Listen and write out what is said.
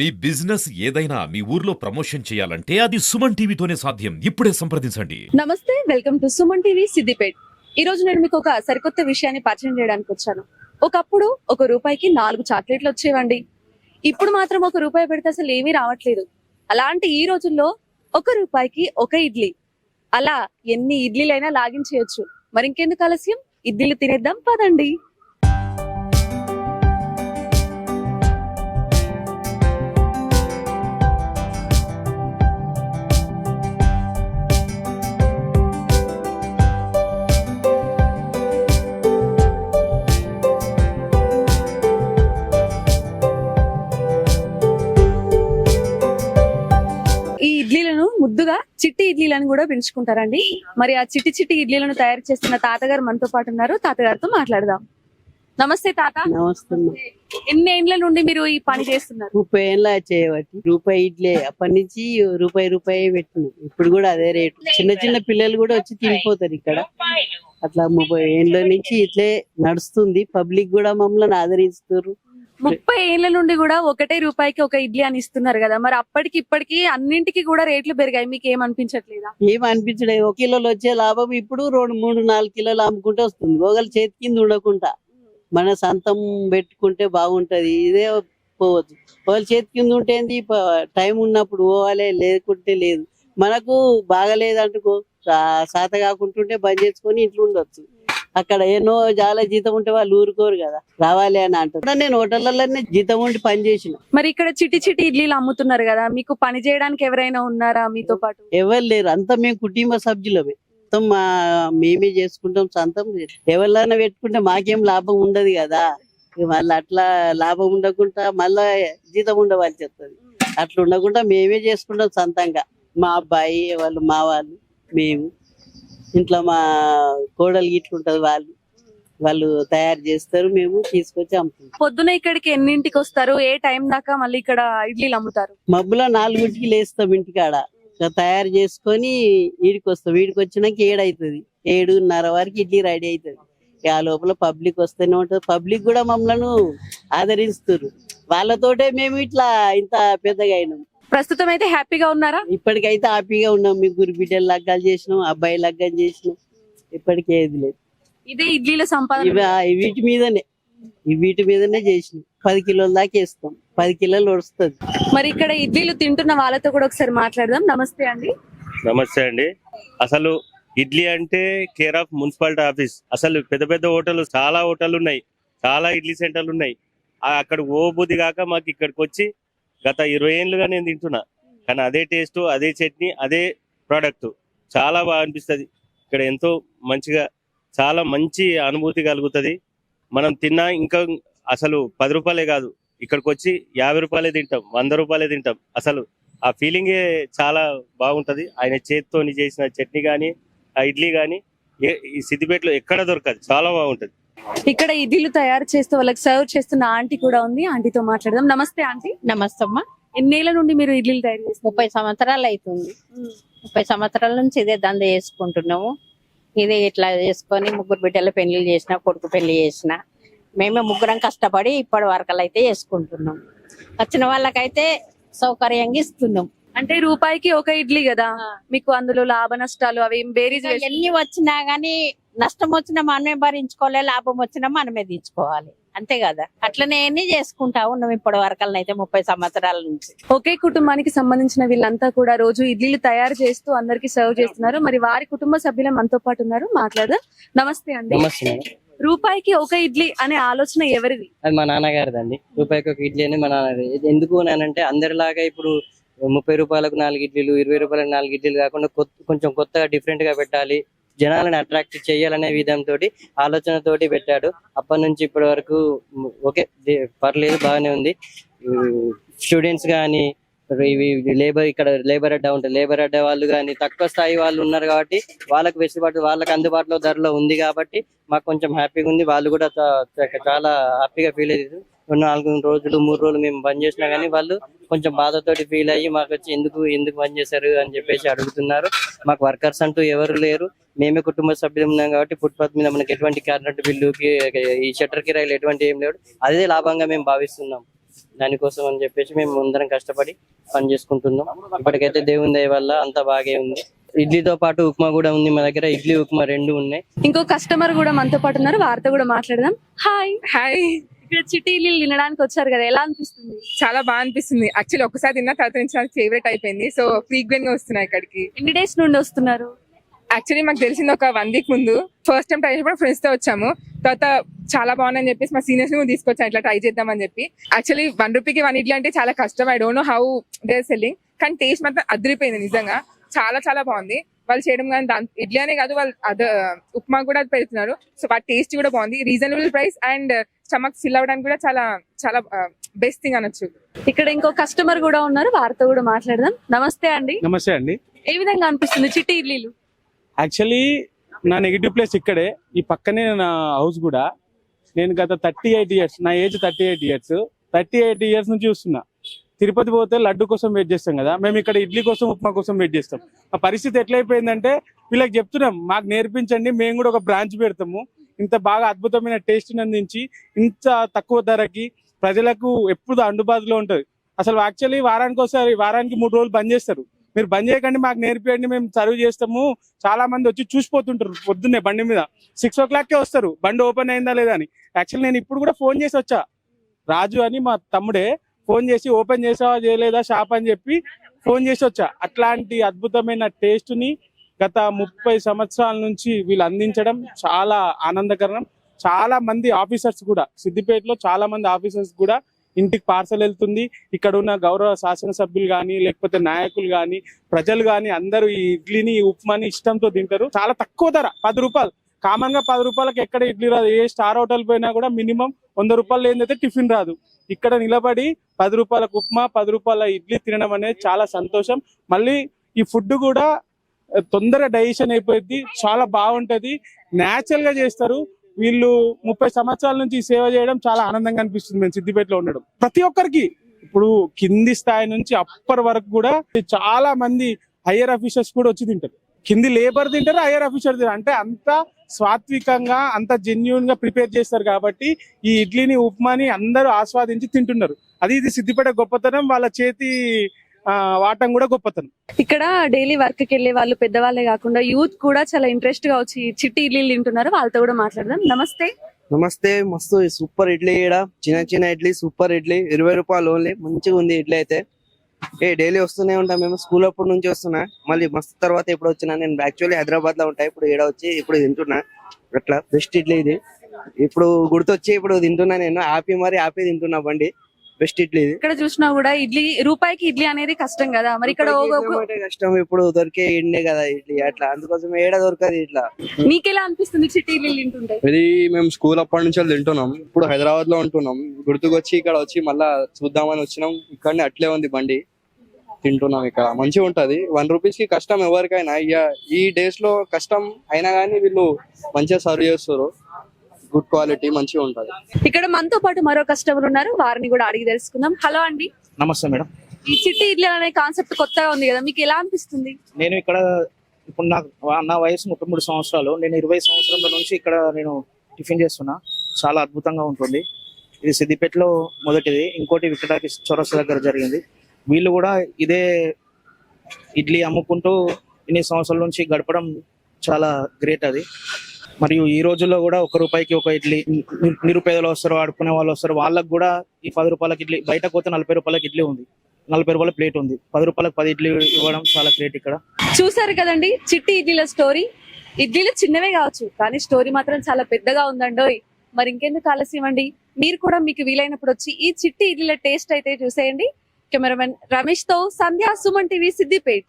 మీ business ఏదైనా మీ ఊర్లో promotion చేయాలంటే అది సుమన్ టీవీతోనే సాధ్యం. ఇప్పుడే సంప్రదించండి. నమస్తే welcome to Suman TV Siddipet. ఈ రోజు నేను మీకు ఒక సరికొత్త విషయాన్ని పరిచయం చేయడానికి వచ్చాను. ఒకప్పుడు ఒక రూపాయికి నాలుగు చాక్లెట్లు వచ్చేవండి. ఇప్పుడు మాత్రం ఒక రూపాయి పెడితే అసలు ఏమీ రావట్లేదు. అలాంటి ఈ రోజుల్లో ఒక రూపాయికి ఒక ఇడ్లీ. అలా ఎన్ని ఇడ్లీలైనా లాగించేయచ్చు. మరి ఇంకెందుకు ఆలస్యం? ఇడ్లీలు తినేద్దాం పదండి. ఇడ్లీలను కూడా పిలుచుకుంటారండి. మరి ఆ చిట్టి చిట్టి ఇడ్లీలను తయారు చేస్తున్న తాతగారు మనతో పాటు ఉన్నారు. తాతగారితో మాట్లాడదాం. నమస్తే తాత. నమస్తే. ఎన్ని ఏండ్ల నుండి మీరు ఈ పని చేస్తున్నారు? ముప్పై ఏళ్ళ చేయబట్టి రూపాయి ఇడ్లీ అప్పటి నుంచి రూపాయి రూపాయి పెట్టినాం. ఇప్పుడు కూడా అదే రేటు. చిన్న చిన్న పిల్లలు కూడా వచ్చి తినిపోతారు ఇక్కడ. అట్లా ముప్పై ఏళ్ళ నుంచి ఇట్లే నడుస్తుంది. పబ్లిక్ కూడా మమ్మల్ని ఆదరిస్తారు ముప్పై ఏళ్ళ నుండి కూడా ఒకటే రూపాయికి ఒక ఇడ్లీ అని ఇస్తున్నారు కదా. మరి అప్పటికి ఇప్పటికి అన్నింటికి కూడా రేట్లు పెరిగాయి. మీకు ఏం ఏమనిపించలేదు ఒక కిలోలు వచ్చే లాభం ఇప్పుడు రెండు మూడు నాలుగు కిలోలు అమ్ముకుంటే వస్తుంది. ఒకళ్ళు చేతి కింద ఉండకుండా మన సొంతం పెట్టుకుంటే బాగుంటది. ఇదే పోవచ్చు. వాళ్ళ చేతి కింద ఉంటేంది టైం ఉన్నప్పుడు పోవాలి లేకుంటే లేదు. మనకు బాగలేదు అంటుకో సాత కాకుంటుంటే బంద్ చేసుకొని ఇంట్లో ఉండొచ్చు. అక్కడ ఎన్నో చాలా జీతం ఉంటే వాళ్ళు ఊరుకోరు కదా. రావాలి అని అంటారు. నేను హోటళ్ళలోనే జీతం ఉండి పని చేసిన. మరి ఇక్కడ చిట్టి చిట్టి ఇడ్లీలు అమ్ముతున్నారు కదా మీకు పని చేయడానికి ఎవరైనా ఉన్నారా మీతో పాటు? ఎవరు లేరు. అంతా మేము కుటుంబ సభ్యులమే. మొత్తం మా మేమే చేసుకుంటాం సొంతం ఎవరినైనా పెట్టుకుంటే మాకేం లాభం ఉండదు కదా. మళ్ళీ అట్లా లాభం ఉండకుండా మళ్ళా జీతం ఉండవలసి వస్తుంది అట్లా ఉండకుండా మేమే చేసుకుంటాం సొంతంగా. మా అబ్బాయి వాళ్ళు మా వాళ్ళు మేము. ఇంట్లో మా కోడలు ఇట్లుంటది వాళ్ళు వాళ్ళు తయారు చేస్తారు మేము తీసుకొచ్చి అమ్ముతాం. పొద్దున ఇక్కడికి ఎన్నింటికి వస్తారు? ఏ టైం దాకా మళ్ళీ ఇక్కడ ఇడ్లీలు అమ్ముతారు? మబ్బులో నాలుగింటికి లేస్తాం ఇంటికాడ. తయారు చేసుకొని ఈడికి వస్తాం. వీడికి వచ్చినాక ఏడైతుంది. ఏడున్నర వరకు ఇడ్లీ రెడీ అవుతుంది ఆ లోపల పబ్లిక్ వస్తూనే ఉంటుంది పబ్లిక్ కూడా మమ్మల్ని ఆదరిస్తారు. వాళ్ళతోటే మేము ఇట్లా ఇంత పెద్దగా అయినాం. ప్రస్తుతం అయితే హ్యాపీగా ఉన్నారా? ఇప్పటికైతే హ్యాపీగా ఉన్నాం. ముగ్గురు బిడ్డలు లగ్గాలు చేసినాం అబ్బాయి లగ్గం చేసినాం. ఇప్పటికి ఏది లేదు. ఇదే ఇడ్లీల సంపాదన. వీటి మీదనే. ఈ వీటి మీదనే చేసినాం. పది కిలోల దాకా వేస్తాం. పది కిలోలు వస్తుంది. మరి ఇక్కడ ఇడ్లీలు తింటున్న వాళ్ళతో కూడా ఒకసారి మాట్లాడదాం. నమస్తే అండి. నమస్తే అండి. అసలు ఇడ్లీ అంటే కేర్ ఆఫ్ మున్సిపాలిటీ ఆఫీస్. అసలు పెద్ద పెద్ద హోటల్ చాలా హోటల్ ఉన్నాయి. చాలా ఇడ్లీ సెంటర్లు ఉన్నాయి. అక్కడ ఓ బుద్ధి కాక మాకు ఇక్కడికి వచ్చి గత ఇరవై ఏళ్ళుగా నేను తింటున్నా. కానీ అదే టేస్ట్ అదే చట్నీ అదే ప్రోడక్ట్. చాలా బాగా అనిపిస్తుంది. ఇక్కడ ఎంతో మంచిగా చాలా మంచి అనుభూతి కలుగుతుంది. మనం తిన్నా ఇంకా అసలు పది రూపాయలే కాదు. ఇక్కడికి వచ్చి యాభై రూపాయలే తింటాం వంద రూపాయలే తింటాం. అసలు ఆ ఫీలింగే చాలా బాగుంటది. ఆయన చేతితోని చేసిన చట్నీ గాని ఆ ఇడ్లీ కానీ ఈ సిద్దిపేటలో ఎక్కడ దొరకదు. చాలా బాగుంటది. ఇక్కడ ఇడ్లీలు తయారు చేస్తూ వాళ్ళకి సర్వ్ చేస్తున్న ఆంటీ కూడా ఉంది. ఆంటీతో మాట్లాడదాం. నమస్తే ఆంటీ. నమస్తే అమ్మా. ఎన్నేళ్ళ నుండి మీరు ఇడ్లీలు తయారు చేస్తారు ముప్పై సంవత్సరాలు అవుతుంది ముప్పై సంవత్సరాల నుంచి ఇదే దంద చేసుకుంటున్నాము. ఇదే ఇట్లా చేసుకొని ముగ్గురు బిడ్డల పెళ్ళి చేసిన కొడుకు పెళ్ళి చేసిన మేమే ముగ్గురం కష్టపడి ఇప్పటి వరకు అయితే చేసుకుంటున్నాం. వచ్చిన వాళ్ళకైతే సౌకర్యంగా ఇస్తున్నాం. అంటే రూపాయికి ఒక ఇడ్లీ కదా? మీకు అందులో లాభ నష్టాలు అవి బేరీజ్ ఎన్ని వచ్చినా గానీ నష్టం వచ్చినా మనమే భరించుకోవాలి లాభం వచ్చినా మనమే తీర్చుకోవాలి. అంతే కదా? అట్లనే అన్ని చేసుకుంటా ఉన్నాం ఇప్పటి వరకు అయితే ముప్పై సంవత్సరాల నుంచి. ఒకే కుటుంబానికి సంబంధించిన వీళ్ళంతా కూడా రోజు ఇడ్లీలు తయారు చేస్తూ అందరికి సర్వ్ చేస్తున్నారు. మరి వారి కుటుంబ సభ్యులు మనతో పాటు ఉన్నారు. మాట్లాడదాం. నమస్తే అండి. నమస్తే రూపాయికి ఒక ఇడ్లీ అనే ఆలోచన ఎవరిది? అది మా నాన్నగారిదండి. రూపాయికి ఒక ఇడ్లీ అని మా నాన్నది. ఎందుకు అంటే అందరిలాగా ఇప్పుడు ముప్పై రూపాయలకు నాలుగు ఇడ్లీలు ఇరవై రూపాయలకు నాలుగు ఇడ్లీలు కాకుండా కొత్త కొంచెం కొత్తగా డిఫరెంట్గా పెట్టాలి. జనాలను అట్రాక్ట్ చేయాలనే విధంతో ఆలోచనతోటి పెట్టాడు. అప్పటి నుంచి ఇప్పటి వరకు ఓకే పర్లేదు బాగానే ఉంది. స్టూడెంట్స్ కానీ ఇవి లేబర్ ఇక్కడ లేబర్ అడ్డా ఉంటుంది లేబర్ అడ్డా వాళ్ళు కానీ తక్కువ స్థాయి వాళ్ళు ఉన్నారు కాబట్టి వాళ్ళకి వెసులుబాటు వాళ్ళకి అందుబాటులో ధరలో ఉంది కాబట్టి మాకు కొంచెం హ్యాపీగా ఉంది. వాళ్ళు కూడా చాలా హ్యాపీగా ఫీల్ అయ్యారు. నాలుగు రోజులు మూడు రోజులు మేము బంద్ చేసినా కానీ వాళ్ళు కొంచెం బాధతోటి ఫీల్ అయ్యి మాకు వచ్చి ఎందుకు ఎందుకు బంద్ చేశారు అని చెప్పేసి అడుగుతున్నారు. మాకు వర్కర్స్ అంటూ ఎవరు లేరు. మేమే కుటుంబ సభ్యులు ఉన్నాం కాబట్టి ఫుట్పాత్ మీద మనకి ఎటువంటి కరెంట్ బిల్లు ఈ షట్టర్ కిరాయిలు ఎటువంటి ఏం లేవు అదే లాభంగా మేము భావిస్తున్నాం. దానికోసం అని చెప్పేసి మేము అందరం కష్టపడి పని చేసుకుంటున్నాం. ఇప్పటికైతే దేవుని దయ వల్ల అంతా బాగే ఉంది. ఇడ్లీతో పాటు ఉప్మా కూడా ఉంది మా దగ్గర. ఇడ్లీ ఉప్మా రెండు ఉన్నాయి. ఇంకో కస్టమర్ కూడా మనతో పాటు ఉన్నారు. వారితో కూడా మాట్లాడదాం. హాయ్ హాయ్ ఇక్కడ చిట్టి ఇల్లు తినడానికి వచ్చారు కదా ఎలా అనిపిస్తుంది? చాలా బాగా అనిపిస్తుంది. యాక్చువల్లీ ఒకసారి తిన్న తర్వాత నుంచి నాకు ఫేవరెట్ అయిపోయింది. సో ఫ్రీక్వెంట్గా వస్తున్నా ఇక్కడికి. ఎన్ని డేస్ నుండి వస్తున్నారు? యాక్చువల్లీ మాకు తెలిసింది ఒక వన్ వీక్ ముందు. ఫస్ట్ టైం ట్రై చేసినప్పుడు ఫ్రెండ్స్తో వచ్చాము. తర్వాత చాలా బాగుందని చెప్పేసి మా సీనియర్స్ని తీసుకొచ్చాను. ఇట్లా ట్రై చేద్దామని చెప్పి. యాక్చువల్లీ వన్ రూపీకి వన్ ఇడ్లీ అంటే చాలా కష్టం. I don't know how they selling కానీ టేస్ట్ మాత్రం అదిరిపోయింది నిజంగా. చాలా చాలా బాగుంది. వాళ్ళు చేయడం కానీ దాని ఇడ్లీ అనే కాదు వాళ్ళు అద ఉప్మా కూడా పెడుతున్నారు. సో వాటి టేస్ట్ కూడా బాగుంది. Reasonable price and stomach fill అవ్వడానికి కూడా చాలా చాలా బెస్ట్ థింగ్ అనొచ్చు. ఇక్కడ ఇంకో కస్టమర్ కూడా ఉన్నారు. వారితో కూడా మాట్లాడదాం. నమస్తే అండి. నమస్తే అండి. ఏ విధంగా అనిపిస్తుంది చిట్టి ఇడ్లీలు? యాక్చువల్లీ నా నెగిటివ్ ప్లేస్ ఇక్కడే. ఈ పక్కనే నా హౌస్ కూడా. నేను గత థర్టీ ఎయిట్ ఇయర్స్ నా age thirty eight years thirty eight years నుంచి చూస్తున్నా. తిరుపతి పోతే లడ్డు కోసం వెయిట్ చేస్తాం కదా. మేము ఇక్కడ ఇడ్లీ కోసం ఉప్మా కోసం వెయిట్ చేస్తాం. ఆ పరిస్థితి ఎట్లయిపోయిందంటే వీళ్ళకి చెప్తున్నాం మాకు నేర్పించండి మేము కూడా ఒక బ్రాంచ్ పెడతాము. ఇంత బాగా అద్భుతమైన టేస్ట్ని అందించి ఇంత తక్కువ ధరకి ప్రజలకు ఎప్పుడు అందుబాటులో ఉంటుంది. అసలు యాక్చువల్లీ వారానికి ఒకసారి వారానికి మూడు రోజులు బంద్ చేస్తారు. మీరు బంద్ చేయకండి మాకు నేర్పియండి మేము సర్వ్ చేస్తాము. చాలా మంది వచ్చి చూసిపోతుంటారు పొద్దున్నే బండి మీద. సిక్స్ ఓ క్లాక్కే వస్తారు బండి ఓపెన్ అయిందా లేదా అని. యాక్చువల్లీ నేను ఇప్పుడు కూడా ఫోన్ చేసి వచ్చా. రాజు అని మా తమ్ముడే ఫోన్ చేసి ఓపెన్ చేసావా చేయలేదా షాప్ అని చెప్పి ఫోన్ చేసి వచ్చా. అట్లాంటి అద్భుతమైన టేస్ట్ని గత ముప్పై సంవత్సరాల నుంచి వీళ్ళు అందించడం చాలా ఆనందకరం. చాలా మంది ఆఫీసర్స్ కూడా సిద్దిపేటలో చాలా మంది ఆఫీసర్స్ కూడా ఇంటికి పార్సల్ వెళ్తుంది. ఇక్కడ ఉన్న గౌరవ శాసనసభ్యులు కానీ లేకపోతే నాయకులు కానీ ప్రజలు కానీ అందరూ ఈ ఇడ్లీని ఉప్మాని ఇష్టంతో తింటారు. చాలా తక్కువ ధర పది రూపాయలు. కామన్గా పది రూపాయలకి ఎక్కడ ఇడ్లీ రాదు. ఏ స్టార్ హోటల్ పోయినా కూడా మినిమం వంద రూపాయలు ఏందైతే టిఫిన్ రాదు. ఇక్కడ నిలబడి పది రూపాయలకు ఉప్మా పది రూపాయల ఇడ్లీ తినడం అనేది చాలా సంతోషం. మళ్ళీ ఈ ఫుడ్ కూడా తొందర తొందరగా డైజెషన్ అయిపోయింది చాలా బాగుంటది. న్యాచురల్గా చేస్తారు. వీళ్ళు ముప్పై సంవత్సరాల నుంచి సేవ చేయడం చాలా ఆనందంగా అనిపిస్తుంది మేము సిద్దిపేటలో ఉండడం. ప్రతి ఒక్కరికి ఇప్పుడు కింది స్థాయి నుంచి అప్పర్ వరకు కూడా చాలా మంది హయ్యర్ ఆఫీసర్స్ కూడా వచ్చి తింటారు. కింది లేబర్ తింటారు హయ్యర్ ఆఫీసర్ తింటారు. అంటే అంత సాత్వికంగా అంత జెన్యున్గా ప్రిపేర్ చేస్తారు కాబట్టి ఈ ఇడ్లీని ఉప్మాని అందరూ ఆస్వాదించి తింటున్నారు. అది ఇది సిద్దిపేట గొప్పతనం వాళ్ళ చేతి ఆ, వాటం కూడా గొప్పతనం. ఇక్కడ డైలీ వర్క్కి వెళ్ళే వాళ్ళు పెద్దవాళ్ళే కాకుండా యూత్ కూడా చాలా ఇంట్రెస్ట్గా వచ్చి చిట్టి ఇడ్లీలు తింటున్నారు. వాళ్ళతో కూడా మాట్లాడదాం. నమస్తే. నమస్తే మస్తు సూపర్ ఇడ్లీ ఈడ. చిన్న చిన్న ఇడ్లీ సూపర్ ఇడ్లీ. ఇరవై రూపాయలు ఓన్లీ మంచిగా ఉంది ఇడ్లీ అయితే. ఏ డైలీ వస్తూనే ఉంటాం. మేము స్కూల్ అప్పటి నుంచి వస్తున్నా. మళ్ళీ మస్తు తర్వాత ఇప్పుడు వచ్చినా. నేను యాక్చువల్లీ హైదరాబాద్లో ఉంటా. ఇప్పుడు ఈడ వచ్చి ఇప్పుడు తింటున్నా. అట్లా బెస్ట్ ఇడ్లీ ఇది. ఇప్పుడు గుర్తొచ్చి ఇప్పుడు తింటున్నా నేను. ఆపి మరి ఆపి తింటున్నా బండి. బెస్ట్ ఇడ్లీ ఇక్కడ చూసినా కూడా ఇడ్లీ రూపాయికి ఇడ్లీ అనేది కష్టం కదా. మరి ఇక్కడ కష్టం. ఇప్పుడు దొరికే ఇండే కదా ఇడ్లీ అట్లా. అందుకోసం ఏడ దొరకదు ఇట్లా. మీకెలా అనిపిస్తుంది చిట్టి ఇడ్లీలు తింటుంటే? ఇది మేము స్కూల్ అప్పటి నుంచి తింటున్నాం. ఇప్పుడు హైదరాబాద్లో ఉంటున్నాం. గుర్తుకొచ్చి ఇక్కడ వచ్చి మళ్ళా చూద్దామని వచ్చినాం. ఇక్కడనే అట్లే ఉంది బండి. తింటున్నాం ఇక్కడ. మంచిగా ఉంటది. వన్ రూపీస్కి కష్టం ఎవరికైనా. ఇక ఈ డేస్లో కష్టం అయినా కానీ వీళ్ళు మంచిగా సర్వ్ చేస్తారు. గుడ్ క్వాలిటీ మంచిగా ఉంటది. ఇక్కడ మనతో పాటు మరో కస్టమర్ ఉన్నారు వారిని కూడా అడిగి తెలుసుకుందాం. హలో అండి. నమస్తే మేడం. ఈ చిట్టి ఇడ్లీ అనే కాన్సెప్ట్ కొత్తగా ఉంది కదా మీకు ఎలా అనిపిస్తుంది? నేను ఇక్కడ ఇప్పుడు నాకు నా వయసు ముప్పై మూడు సంవత్సరాలు నేను ఇరవై సంవత్సరాల నుంచి ఇక్కడ నేను టిఫిన్ చేస్తున్నా. చాలా అద్భుతంగా ఉంటుంది. ఇది సిద్దిపేటలో మొదటిది ఇంకోటి వికటాకి చౌరస్తా దగ్గర జరిగింది. వీళ్ళు కూడా ఇదే ఇడ్లీ అమ్ముకుంటూ ఇన్ని సంవత్సరాల నుంచి గడపడం చాలా గ్రేట్ అది. మరియు ఈ రోజుల్లో కూడా ఒక రూపాయికి ఒక ఇడ్లీ నిరుపేదలు వస్తారు ఆడుకునే వాళ్ళు వస్తారు. వాళ్ళకు కూడా ఈ పది రూపాయలకి ఇడ్లీ బయట పోతే నలభై రూపాయలకి ఇడ్లీ ఉంది. నలభై రూపాయల ప్లేట్ ఉంది. పది రూపాయలకు పది ఇడ్లీ ఇవ్వడం చాలా గ్రేట్ ఇక్కడ. చూసారు కదండి చిట్టి ఇడ్లీల స్టోరీ. ఇడ్లీలు చిన్నవే కావచ్చు కానీ స్టోరీ మాత్రం చాలా పెద్దగా ఉందండోయ్. మరి ఇంకెందుకు ఆలస్యం అండి? మీరు కూడా మీకు వీలైనప్పుడు వచ్చి ఈ చిట్టి ఇడ్లీల టేస్ట్ అయితే చూసేయండి. కెమెరామెన్ రమేష్తో సంధ్యా సుమన్ టీవీ సిద్దిపేట్.